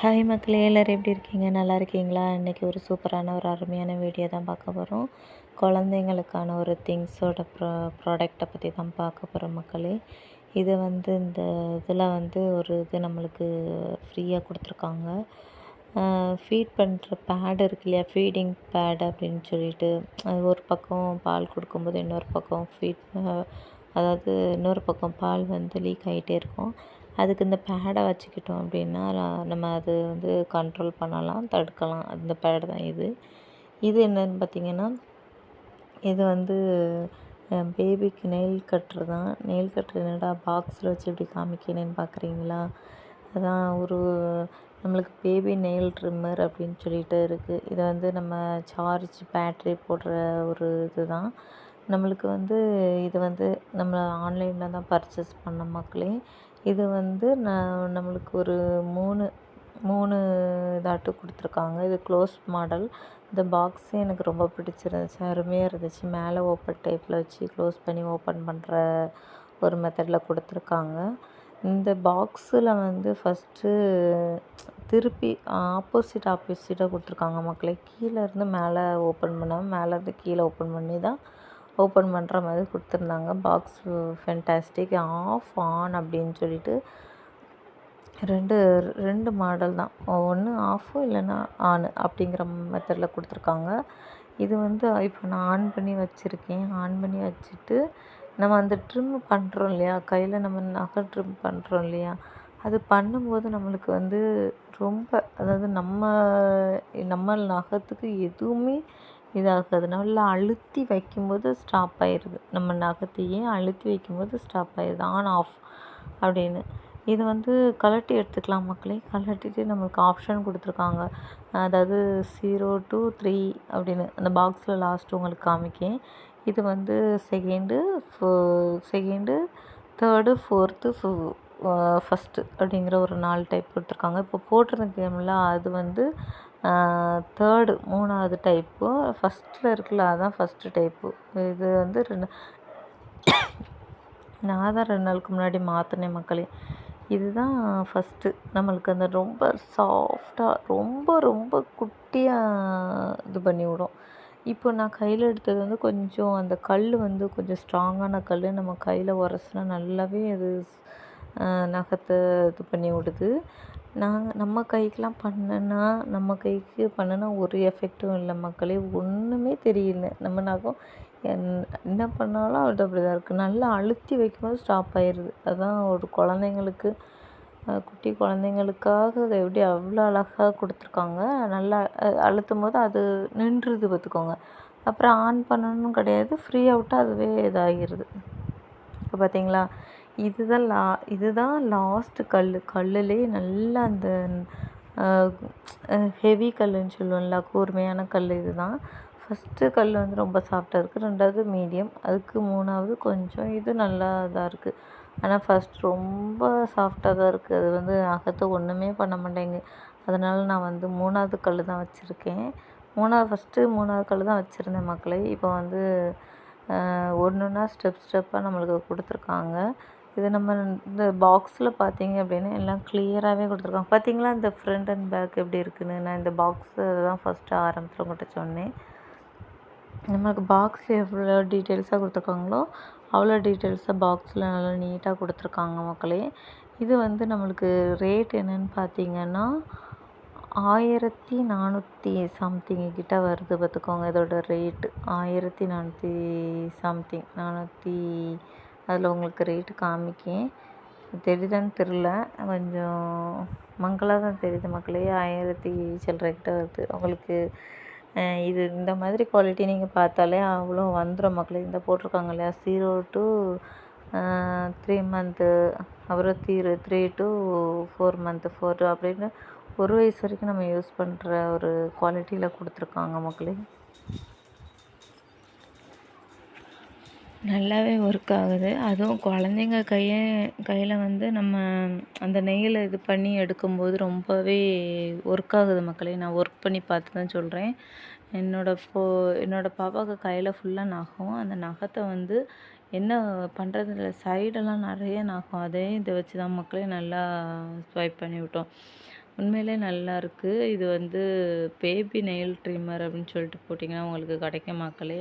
Hi மக்களே எல்லோரும் எப்படி இருக்கீங்க? நல்லா இருக்கீங்களா? இன்றைக்கி ஒரு சூப்பரான ஒரு அருமையான வீடியோ தான் பார்க்க போகிறோம் குழந்தைங்களுக்கான ஒரு திங்ஸோட ப்ரா ப்ராடக்டை பற்றி தான் பார்க்க போகிறோம் மக்களே. இது வந்து இந்த இதில் வந்து ஒரு இது நம்மளுக்கு ஃப்ரீயாக கொடுத்துருக்காங்க. ஃபீட் பண்ணுற பேடு இருக்கு இல்லையா? ஃபீடிங் பேட் அப்படின்னு சொல்லிட்டு அது ஒரு பக்கம் பால் கொடுக்கும்போது இன்னொரு பக்கம் ஃபீட் அதாவது இன்னொரு பக்கம் பால் வந்து லீக் ஆகிட்டே இருக்கும். அதுக்கு இந்த பேடை வச்சுக்கிட்டோம் அப்படின்னா நம்ம அது வந்து கண்ட்ரோல் பண்ணலாம் தடுக்கலாம். அந்த பேடு தான் இது. இது என்னன்னு பார்த்திங்கன்னா இது வந்து பேபிக்கு நெயில் கட்ரு தான். நெயில் கட்ரு என்னடா பாக்ஸில் வச்சு எப்படி காமிக்கிறேன்னு பார்க்குறீங்களா? அதான் ஒரு நம்மளுக்கு பேபி நெயில் ட்ரிம்மர் அப்படின்னு சொல்லிட்டு இருக்குது இதை வந்து நம்ம சார்ஜ் பேட்ரி போடுற ஒரு இது தான். நம்மளுக்கு வந்து இது வந்து நம்ம ஆன்லைனில் தான் பர்ச்சேஸ் பண்ண மக்களே இது வந்து நான் நம்மளுக்கு ஒரு மூணு மூணு இதாட்டு கொடுத்துருக்காங்க. இது க்ளோஸ் மாடல். இந்த பாக்ஸே எனக்கு ரொம்ப பிடிச்சிருந்துச்சு. அருமையாக இருந்துச்சு. மேலே ஓப்பன் டைப்பில் வச்சு க்ளோஸ் பண்ணி ஓப்பன் பண்ணுற ஒரு மெத்தடில் கொடுத்துருக்காங்க. இந்த பாக்ஸில் வந்து ஃபஸ்ட்டு திருப்பி ஆப்போசிட் ஆப்போசிட்டாக கொடுத்துருக்காங்க மக்களே. கீழேருந்து மேலே ஓப்பன் பண்ணாமல் மேலேருந்து கீழே ஓப்பன் பண்ணி தான் ஓப்பன் பண்ணுற மாதிரி கொடுத்துருந்தாங்க. பாக்ஸ் ஃபென்டாஸ்டிக் ஆஃப் ஆன் அப்படின்னு சொல்லிட்டு. ரெண்டு ரெண்டு மாடல் தான். ஒன்று ஆஃபு இல்லைன்னா ஆன் அப்படிங்கிற மெத்தடில் கொடுத்துருக்காங்க. இது வந்து இப்போ நான் ஆன் பண்ணி வச்சுருக்கேன். ஆன் பண்ணி வச்சுட்டு நம்ம அந்த ட்ரிம் பண்ணுறோம் இல்லையா? கையில் நம்ம நகை ட்ரிம் பண்ணுறோம் இல்லையா? அது பண்ணும்போது நம்மளுக்கு வந்து ரொம்ப அதாவது நம்ம நம்ம நகத்துக்கு எதுவுமே இதாகாது. நல்லா அழுத்தி வைக்கும்போது ஸ்டாப் ஆயிடுது நம்ம நகத்தையே அழுத்தி வைக்கும்போது ஸ்டாப் ஆயிடுது ஆன் ஆஃப் அப்படின்னு. இது வந்து கலட்டி எடுத்துக்கலாம் மக்களே. கலட்டிட்டு நம்மளுக்கு ஆப்ஷன் கொடுத்துருக்காங்க. அதாவது ஜீரோ டூ த்ரீ அப்படின்னு. அந்த பாக்ஸில் லாஸ்ட்டு உங்களுக்கு காமிக்கேன். இது வந்து செகண்டு ஃபோ செகண்டு தேர்டு ஃபோர்த்து ஃபஸ்ட்டு அப்படிங்கிற ஒரு நாலு டைப் கொடுத்துருக்காங்க. இப்போ போட்டிருந்த கேமில் அது வந்து தேர்டு மூணாவது டைப்பு ஃபஸ்ட்டில் இருக்குல்ல அதுதான் ஃபஸ்ட்டு டைப்பு இது வந்து ரெண்டு நான் தான் ரெண்டு நாளுக்கு முன்னாடி மாற்றினேன் மக்களே. இதுதான் ஃபஸ்ட்டு நம்மளுக்கு அந்த ரொம்ப சாஃப்டாக ரொம்ப ரொம்ப குட்டியாக இது பண்ணி விடும். இப்போ நான் கையில் எடுத்தது வந்து கொஞ்சம் அந்த கல் வந்து கொஞ்சம் ஸ்ட்ராங்கான கல். நம்ம கையில் உரசினா நல்லாவே அது நகத்தை இது பண்ணி விடுது. நாங்கள் நம்ம கைக்கெலாம் பண்ணுனா நம்ம கைக்கு பண்ணுனா ஒரு எஃபெக்ட்டும் இல்லை மக்களே. ஒன்றுமே தெரியல. நம்ம நகம் என்ன பண்ணாலும் அது அப்படி தான் இருக்குது நல்லா அழுத்தி வைக்கும்போது ஸ்டாப் ஆயிடுது அதுதான் ஒரு குழந்தைங்களுக்கு குட்டி குழந்தைங்களுக்காக எப்படி அவ்வளோ அழகாக கொடுத்துருக்காங்க. நல்லா அழுத்தும் போது அது நின்றுது பார்த்துக்கோங்க. அப்புறம் ஆன் பண்ணணும் கிடையாது. ஃப்ரீ அவுட்டாக அதுவே இதாகிடுது இப்போ பார்த்தீங்களா? இதுதான் லா இதுதான் லாஸ்ட்டு கல் கல்லுலே நல்லா அந்த ஹெவி கல்லுன்னு சொல்லுவோம்ல கூர்மையான கல் இது தான் ஃபஸ்ட்டு கல் வந்து ரொம்ப சாஃப்டாக இருக்குது ரெண்டாவது மீடியம் அதுக்கு மூணாவது கொஞ்சம் இது நல்லா இதாக இருக்குது ஆனால் ஃபஸ்ட் ரொம்ப சாஃப்டாக தான் இருக்குது அது வந்து அகத்தை ஒன்றுமே பண்ண மாட்டேங்குது அதனால் நான் வந்து மூணாவது கல் தான் வச்சுருக்கேன். மூணாவது ஃபஸ்ட்டு மூணாவது கல் தான் வச்சுருந்தேன் மக்களை. இப்போ வந்து ஒன்று ஒன்றா ஸ்டெப் ஸ்டெப்பாக நம்மளுக்கு கொடுத்துருக்காங்க. இது நம்ம இந்த பாக்ஸில் பார்த்தீங்க அப்படின்னா எல்லாம் கிளியராகவே கொடுத்துருக்காங்க. பார்த்தீங்களா? இந்த ஃப்ரண்ட் அண்ட் பேக் எப்படி இருக்குன்னு? நான் இந்த பாக்ஸு தான் ஃபஸ்ட்டு ஆரம்பத்தில் உங்கள்கிட்ட சொன்னேன். நம்மளுக்கு பாக்ஸில் எவ்வளோ டீட்டெயில்ஸாக கொடுத்துருக்காங்களோ அவ்வளோ டீட்டெயில்ஸாக பாக்ஸில் நல்லா நீட்டாக கொடுத்துருக்காங்க மக்களே. இது வந்து நம்மளுக்கு ரேட் என்னென்னு பார்த்தீங்கன்னா ஆயிரத்தி நானூற்றி சம்திங் கிட்ட வருது பார்த்துக்கோங்க இதோட ரேட்டு ஆயிரத்தி நானூற்றி சம்திங் நானூற்றி அதில் உங்களுக்கு ரேட்டு காமிக்கேன். தெரியுதான்னு தெரில கொஞ்சம் மங்கலாக தான் தெரியுது மக்களே. ஆயிரத்தி சில்லற கிட்ட வருது. உங்களுக்கு இது இந்த மாதிரி குவாலிட்டி நீங்கள் பார்த்தாலே அவ்வளோ வந்துடும் மக்களே. இந்த போட்டிருக்காங்க இல்லையா? ஜீரோ டு த்ரீ மந்த்து அப்புறம் three three to four month four அப்படின்னு ஒரு வயசு வரைக்கும் நம்ம யூஸ் பண்ணுற ஒரு குவாலிட்டியில் கொடுத்துருக்காங்க மக்களே. நல்லாவே ஒர்க் ஆகுது. அதுவும் குழந்தைங்க கையை கையில் வந்து நம்ம அந்த நெய்யில் இது பண்ணி எடுக்கும்போது ரொம்பவே ஒர்க் ஆகுது மக்களே. நான் ஒர்க் பண்ணி பார்த்து தான் சொல்கிறேன் என்னோடய ஃபோ என்னோடய பாப்பாவுக்கு கையில் ஃபுல்லாக நகம். அந்த நகத்தை வந்து என்ன பண்ணுறது இல்லை சைடெல்லாம் நிறைய நகம். அதே இதை வச்சு தான் மக்களே நல்லா ஸ்வைப் பண்ணி விட்டோம். உண்மையிலே நல்லா இருக்குது இது வந்து பேபி நெயில் ட்ரிம்மர் அப்படின்னு சொல்லிட்டு போட்டிங்கன்னா உங்களுக்கு கிடைக்கும் மக்களே.